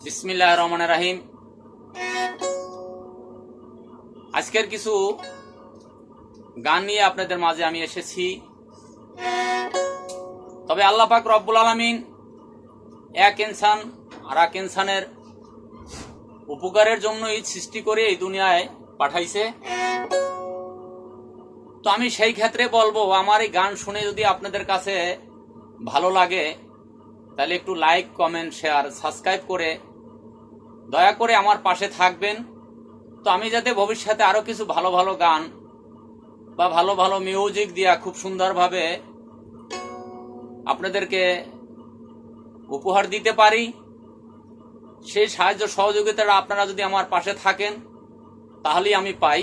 বিসমিল্লাহ রহমান রাহিম। আজকের কিছু গান নিয়ে আপনাদের মাঝে আমি এসেছি। তবে আল্লাহ পাক রব্বুল আলমিন এক ইনসান আর এক ইনসানের উপকারের জন্যই সৃষ্টি করে এই দুনিয়ায় পাঠাইছে। তো আমি সেই ক্ষেত্রে বলব, আমার এই গান শুনে যদি আপনাদের কাছে ভালো লাগে, তাহলে একটু লাইক, কমেন্ট, শেয়ার, সাবস্ক্রাইব করে দয়া করে আমার পাশে থাকবেন। তো আমি যাতে ভবিষ্যতে আরও কিছু ভালো ভালো গান বা ভালো ভালো মিউজিক দিয়া খুব সুন্দরভাবে আপনাদেরকে উপহার দিতে পারি, সেই সাহায্য সহযোগিতাটা আপনারা যদি আমার পাশে থাকেন, তাহলেই আমি পাই।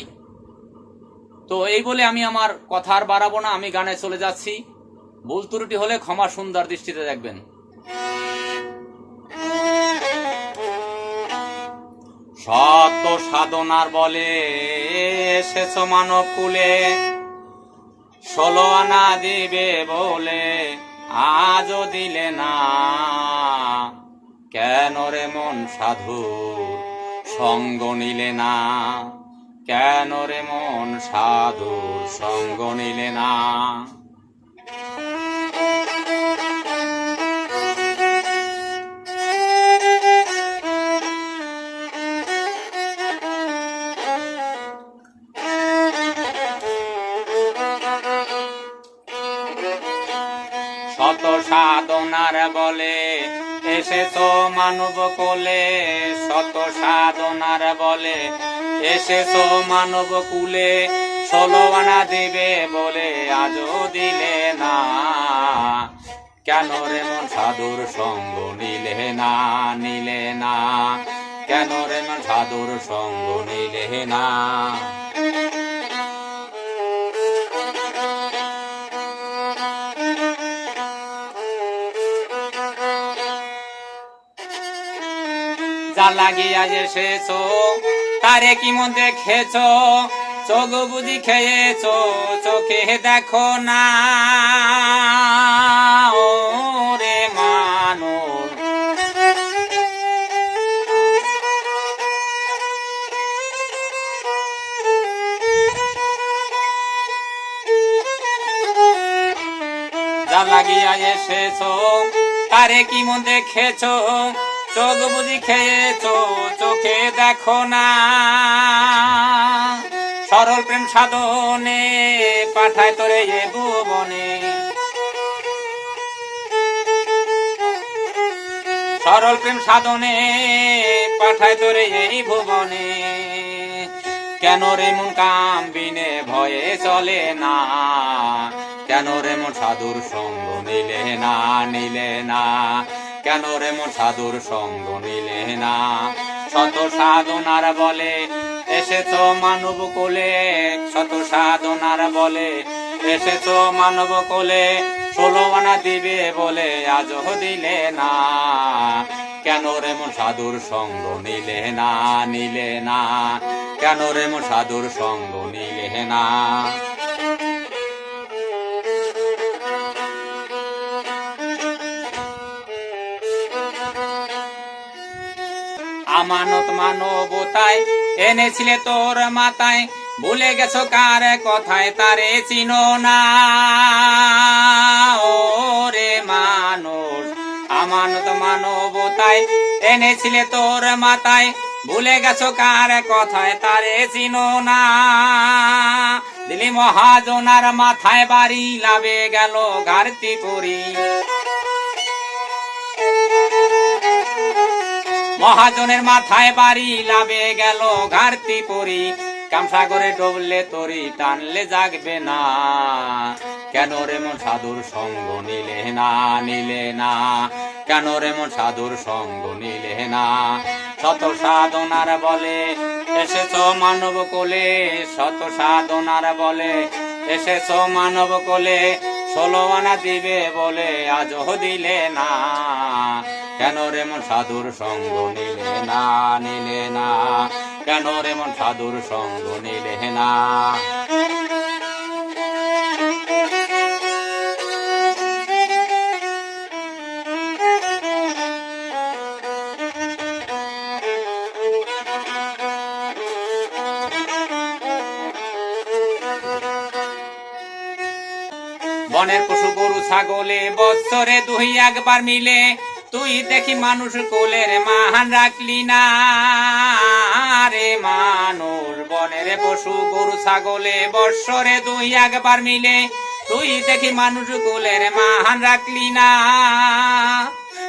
তো এই বলে আমি আমার কথা আর বাড়াবো না, আমি গানে চলে যাচ্ছি। ভুল হলে ক্ষমা সুন্দর দৃষ্টিতে দেখবেন। সত্য সাধনার বলে এসেছ মানব কুলে। ষোলো আনা দিবে বলে আজও দিলে না। কেন রে মন সাধু সঙ্গ নিলে না? কেন রে মন সাধু সঙ্গ নিলে না? সাধনার বলে, এসেছ মানব কোলে, শত সাধনার বলে। এসেছ মানব কুলে, ষোলো আনা দিবে বলে আজও দিলে না। কেন রে মন সাধুর সঙ্গ নিলে না নিলে না? কেন রে মন সাধুর সঙ্গ নিলে না? যা লাগিয়া এসেছ, তারে কি মন দেখেছ? চোখ বুঝি খেয়েছো, চোখে দেখো না। রে মানুষ। যা লাগিয়া এসেছ, তারে কি মন দেখেছ? চোখ বুঝি খেয়েছো চোখে দেখো না। সরল প্রেম সাধনে পাঠায় তোরে এ ভুবনে। সরল প্রেম সাধনে পাঠায় তোরে এই ভুবনে। কেন রে মন কাম বিনে ভয়ে চলে না? কেন রে মন সাধুর সঙ্গ নিলে না নিলে না? কেন রে মন সাধুর সঙ্গ নিলে না? শত সাধনার বলে এসেছ মানব কোলে, শত সাধনার বলে এসেছ মানব কোলে, ষোলো আনা দিবে বলে আজও দিলে না। কেন রে মন সাধুর সঙ্গ নিলে না নিলে না? কেন রে মন সাধুর সঙ্গ নিলে না? আমানত মানবতায় এনেছিলে তোর মাথায়। ভুলে গেছো কার কথায় তারে চিনো না। ও রে মানুষ, আমানত মানবতায় এনেছিলে তোর মাথায়। ভুলে গেছো কার কথায় তারে চিনো না। দিলি মহাজনার মাথায় বাড়ি লাভে গেল ঘারতি পরি মহাজনের মাথায় বাড়ি লাভে গেল ঘাটতি পরি। কামসাগরে ডবলে তরি, টানলে জাগবে না। কেন রে মন সাধুর সঙ্গ নিলে না নিলে না? কেন রে মন সাধুর সঙ্গ নিলে না? শত সাধনার বলে এসেছ মানব কোলে, শত সাধনার বলে এসেছ মানব কোলে, ষোলো আনা দিবে বলে আজও দিলে না। কেন রে মন সাধুর সঙ্গ নিলে না নিলে না? কেন রে মন সাধুর সঙ্গ নিলে না? বনের পশু গরু, ছাগলে বৎসরে দুই একবার মিলে তুই দেখি মানুষ কোলের মাহান রাখলি না রে মানুষ বনের পশু গরু ছাগলে বৎসরে দুই একবার মিলে। তুই দেখি মানুষ কোলের মাহান রাখলি না।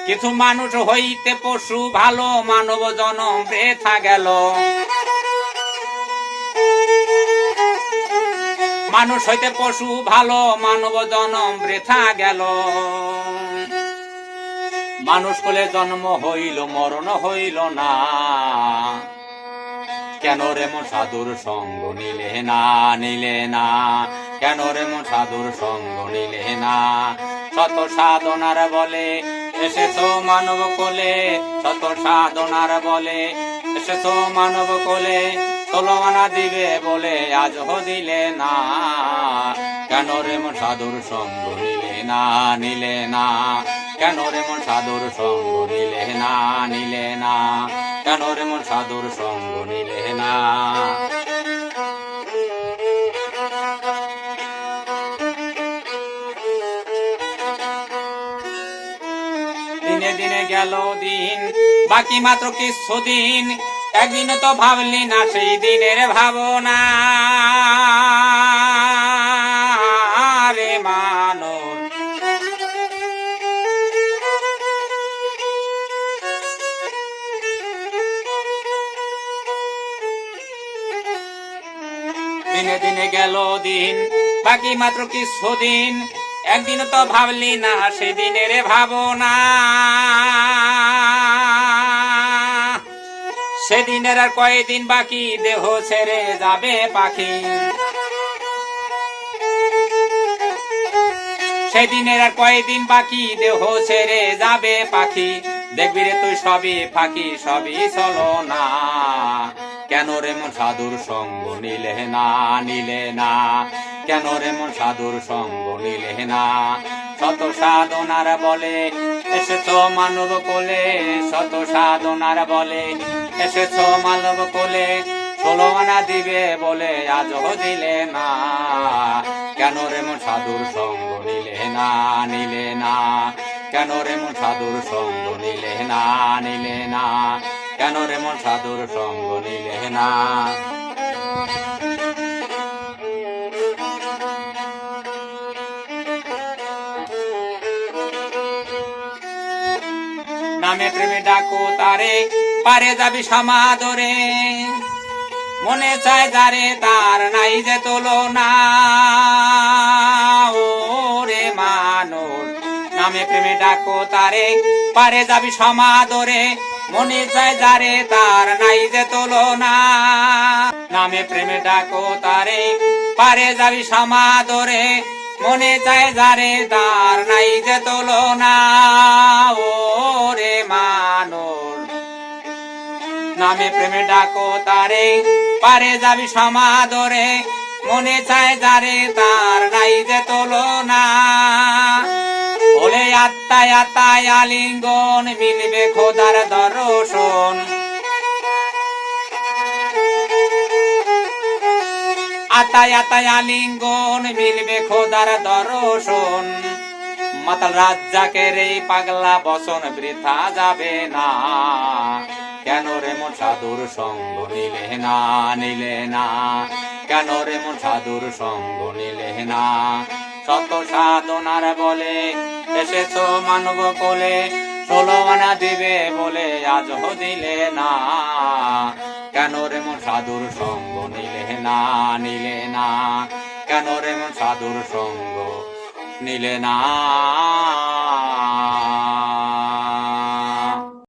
কিছু মানুষ হইতে পশু ভালো, মানব জনম বৃথা গেল। মানুষ হইতে পশু ভালো, মানব জনম বৃথা গেল। মানুষ কোলে জন্ম হইল, মরণ হইল না। কেন রে মন সাধুর সঙ্গ নিলে না নিলে না? কেন রে মন সাধুর সঙ্গ নিলে না? শত সাধনার বলে এসেছ মানব কোলে, শত সাধনার বলে এসেছ মানব কোলে তলমানা দিবে বলে আজ দিলে না। কেন রে মন সাধুর সঙ্গ নিলে না নিলে না? কেন রে মন সাধুর সঙ্গ নিলে না নিলে না কেন রে মন সাধুর সঙ্গ নিলে না দিনে দিনে গেল দিন, বাকি মাত্র কিছু দিন। একদিন তো ভাবলি না, সেই দিনের ভাবনা। দিনে দিনে গেল দিন, বাকি মাত্র কিছু দিন। একদিন তো ভাবলি না, সেদিনের ভাবনা। সেদিনের আর কয়েকদিন বাকি, দেহ ছেড়ে যাবে পাখি। সেদিনের আর কয়েকদিন বাকি, দেহ ছেড়ে যাবে পাখি। দেখবি রে তুই সবই ফাঁকি, সবই চলো না কেন রে মন সাধুর সঙ্গ নিলে না নিলে না? কেন রে মন সাধুর সঙ্গ নিলে না? শত সাধনার বলে এসেছ মানব কোলে, শত সাধনার বলে এসেছ মানব কোলে, ষোলো আনা দিবে বলে আজ দিলে না। কেন রে মন সাধুর সঙ্গ নিলে না নিলে না? কেন রে মন সাধুর সঙ্গ নিলে না নিলে না? কেন রে মন সাধুর সঙ্গ নিলে না? নামে প্রেমে ডাকো তারে, পারে যাবি সমাদরে। মনে চায় যারে তার নাই যে তোলো না ওরে মানুষ নামে প্রেমে ডাকো তারে, পারে যাবি সমাদরে। মনে চায় যারে তার নাই যে তোলো না নামে প্রেমে ডাকো তারে, পারে যাবি সমাদরে। মনে চায় যারে তার নাই যে তোলো না ওরে মানুষ। নামে প্রেমে ডাকো তারে, পারে যাবি সমাদরে। মনে চায় যারে তার নাই যে তোলো না ওলে আত্মায় আত্মায় আলিঙ্গন মিলবে খোদার দর্শন। আতায় আতায় আলিঙ্গন মিলবে খোদার দর্শন। মাতাল রাজ্জাকে রে পাগলা বসন বৃথা যাবে না। কেন রে মন সাধুর সঙ্গ নিলে না নিলে না? কেন রে মন সাধুর সঙ্গ নিলে না? শত সাধনার বলে এসেছ মানব কোলে, ষোলো দিবে বলে আজ দিলে না। কেন রে মন সাধুর সঙ্গ নিলে না নিলে না? কেন রে মন সাধুর সঙ্গ নিলে না?